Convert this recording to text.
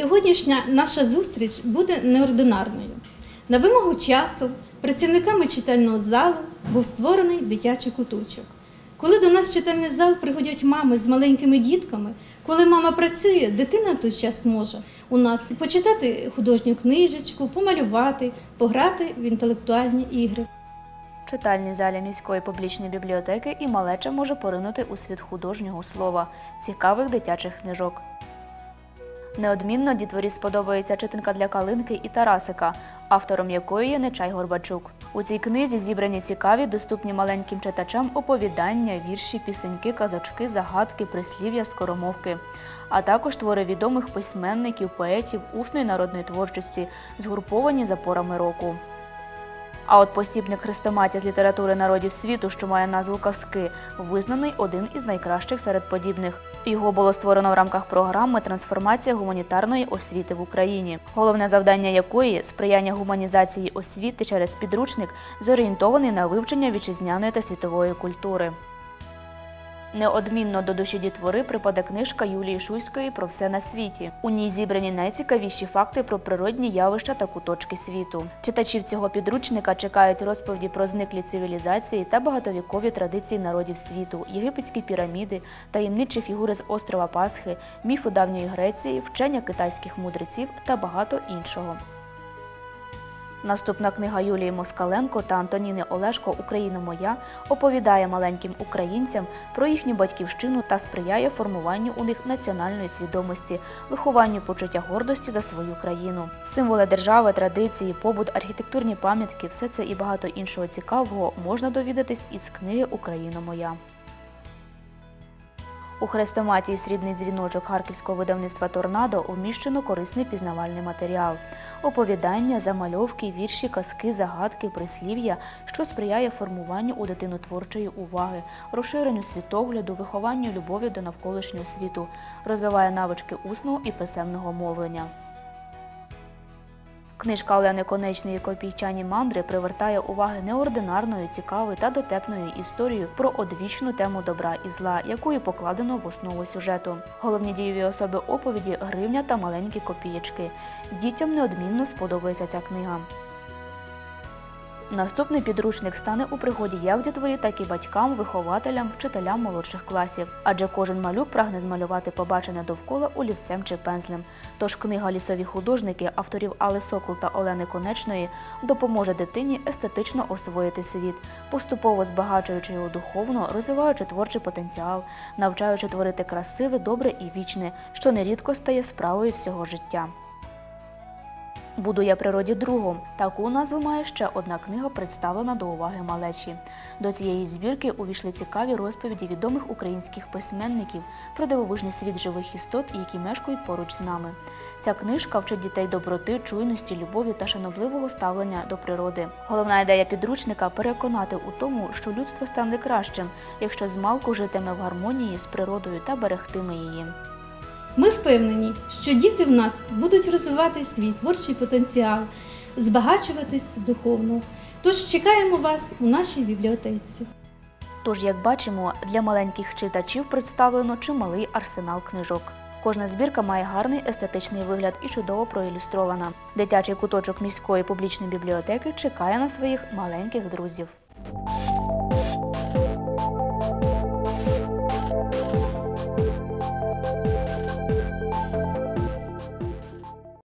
Сьогоднішня наша зустріч буде неординарною. На вимогу часу працівниками читального залу був створений дитячий куточок. Коли до нас читальний зал приходять мами з маленькими дітками, коли мама працює, дитина в той час може у нас почитати художню книжечку, помалювати, пограти в інтелектуальні ігри. В читальній залі міської публічної бібліотеки і малеча може поринути у світ художнього слова, цікавих дитячих книжок. Неодмінно дітворі сподобається читинка для Калинки і Тарасика, автором якої є Нечай Горбачук. У цій книзі зібрані цікаві, доступні маленьким читачам оповідання, вірші, пісеньки, казочки, загадки, прислів'я, скоромовки, а також твори відомих письменників, поетів, усної народної творчості, згруповані за порами року. А от посібник хрестоматія з літератури народів світу, що має назву казки, визнаний один із найкращих серед подібних. Його було створено в рамках програми Трансформація гуманітарної освіти в Україні, головне завдання якої сприяння гуманізації освіти через підручник, зорієнтований на вивчення вітчизняної та світової культури. Неодмінно до душі дітвори припаде книжка Юлії Шуйської про все на світі. У ній зібрані найцікавіші факти про природні явища та куточки світу. Читачів цього підручника чекають розповіді про зниклі цивілізації та багатовікові традиції народів світу, єгипетські піраміди, таємничі фігури з острова Пасхи, міфи давньої Греції, вчення китайських мудреців та багато іншого. Наступна книга Юлії Москаленко та Антоніни Олешко Україна моя оповідає маленьким українцям про їхню батьківщину та сприяє формуванню у них національної свідомості, вихованню почуття гордості за свою країну. Символи держави, традиції, побут, архітектурні пам'ятки все це і багато іншого цікавого можна довідатись із книги Україна моя. У хрестоматії Срібний дзвіночок харківського видавництва Торнадо уміщено корисний пізнавальний матеріал, оповідання, замальовки, вірші, казки, загадки, прислів'я, що сприяє формуванню у дитину творчої уваги, розширенню світогляду, вихованню любові до навколишнього світу, розвиває навички усного і писемного мовлення. Книжка Олени Конечної «Копійчані мандри привертає уваги неординарною, цікавою та дотепною історією про одвічну тему добра і зла, яку і покладено в основу сюжету. Головні дієві особи оповіді гривня та маленькі копієчки. Дітям неодмінно сподобається ця книга. Наступний підручник стане у пригоді як дітворі, так і батькам, вихователям, вчителям молодших класів. Адже кожен малюк прагне змалювати побачене довкола олівцем чи пензлем. Тож книга Лісові художники авторів Али Сокол та Олени Конечної допоможе дитині естетично освоїти світ, поступово збагачуючи його духовно, розвиваючи творчий потенціал, навчаючи творити красиве, добре і вічне, що нерідко стає справою всього життя. Буду я природі другом. Таку назву має ще одна книга, представлена до уваги малечі. До цієї збірки увійшли цікаві розповіді відомих українських письменників про дивовижний світ живих істот, які мешкають поруч з нами. Ця книжка вчить дітей доброти, чуйності, любові та шанобливого ставлення до природи. Головна ідея підручника переконати у тому, що людство стане кращим, якщо змалку житиме в гармонії з природою та берегтиме її. Ми впевнені, що діти в нас будуть розвивати свій творчий потенціал, збагачуватись духовно. Тож чекаємо вас у нашій бібліотеці. Тож, як бачимо, для маленьких читачів представлено чималий арсенал книжок. Кожна збірка має гарний естетичний вигляд і чудово проілюстрована. Дитячий куточок міської публічної бібліотеки чекає на своїх маленьких друзів.